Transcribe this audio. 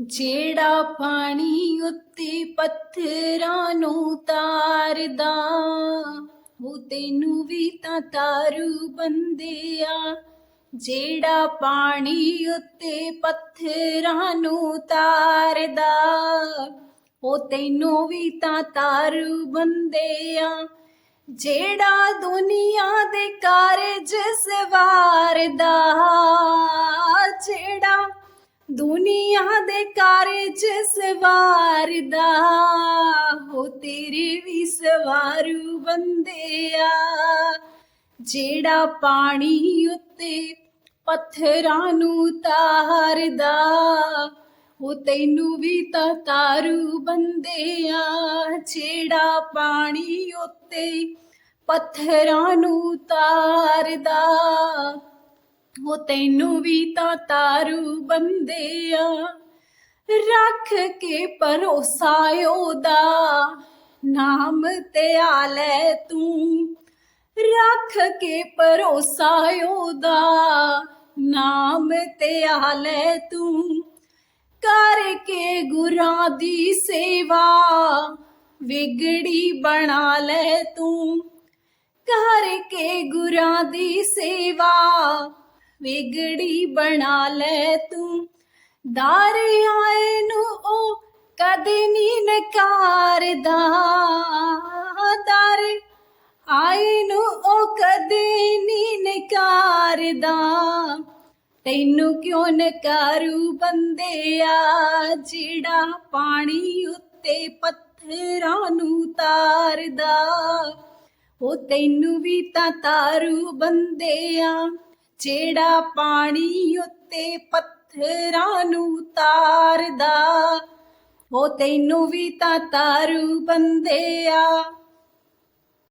ਜਿਹੜਾ ਪਾਣੀ ਉੱਤੇ ਪੱਥਰਾਂ ਨੂੰ ਤਾਰਦਾ, ਉਹ ਤੈਨੂੰ ਵੀ ਤਾਂ ਤਾਰੂ ਬੰਦਿਆ। ਜਿਹੜਾ ਪਾਣੀ ਉੱਤੇ ਪੱਥਰਾਂ ਨੂੰ ਤਾਰਦਾ, ਉਹ ਤੈਨੂੰ ਵੀ ਤਾਂ ਤਾਰੂ ਬੰਦਿਆ। ਜਿਹੜਾ ਦੁਨੀਆ ਦੇ ਕਾਰਜ ਸਵਾਰਦਾ ਦੁਨੀਆ ਦੇ ਕਾਰਜ ਸਵਾਰਦਾ ਹੋ ਤੇਰੇ ਵੀ ਸਵਾਰੂ ਬੰਦਿਆ। ਜਿਹੜਾ ਪਾਣੀ ਉੱਤੇ ਪੱਥਰਾਂ ਨੂੰ ਤਾਰਦਾ ਉਹ ਤੈਨੂੰ ਵੀ ਤਾਂ ਤਾਰੂ ਬੰਦਿਆ। ਜਿਹੜਾ ਪਾਣੀ ਉੱਤੇ ਪੱਥਰਾਂ ਨੂੰ ਤਾਰਦਾ ਉਹ ਤੈਨੂੰ ਵੀ ਤਾਂ ਤਾਰੂ ਬੰਦਿਆ ਰੱਖ ਕੇ ਭਰੋਸਾ ਉਹਦਾ, ਨਾਮ ਤੇ ਆ ਲੈ ਤੂੰ। ਰੱਖ ਕੇ ਭਰੋਸਾ ਉਹਦਾ, ਨਾਮ ਤੇ ਆ ਲੈ ਤੂੰ। ਕਰਕੇ ਗੁਰਾਂ ਦੀ ਸੇਵਾ, ਵਿਗੜੀ ਬਣਾ ਲੈ ਤੂੰ। ਕਰਕੇ ਗੁਰਾਂ ਦੀ ਸੇਵਾ ਵਿਗੜੀ ਬਣਾ ਲੈ ਤੂੰ। ਦਰ ਆਏ ਨੂੰ ਉਹ ਕਦੇ ਨਹੀਂ ਨਕਾਰਦਾ। ਦਰ ਆਏ ਨੂੰ ਉਹ ਕਦੇ ਨਹੀਂ ਨਕਾਰਦਾ। ਤੈਨੂੰ ਕਿਉਂ ਨਕਾਰੂ ਬੰਦਿਆ ਜਿਹੜਾ ਪਾਣੀ ਉੱਤੇ ਪੱਥਰਾਂ ਨੂੰ ਤਾਰਦਾ? ਉਹ ਤੈਨੂੰ ਵੀ ਤਾਂ ਤਾਰੂ ਬੰਦਿਆ। ਜਿਹੜਾ ਪਾਣੀ ਉੱਤੇ ਪੱਥਰਾਂ ਨੂੰ ਤਾਰਦਾ ਉਹ ਤੈਨੂੰ ਵੀ ਤਾਂ ਤਾਰੂ ਬੰਦਿਆ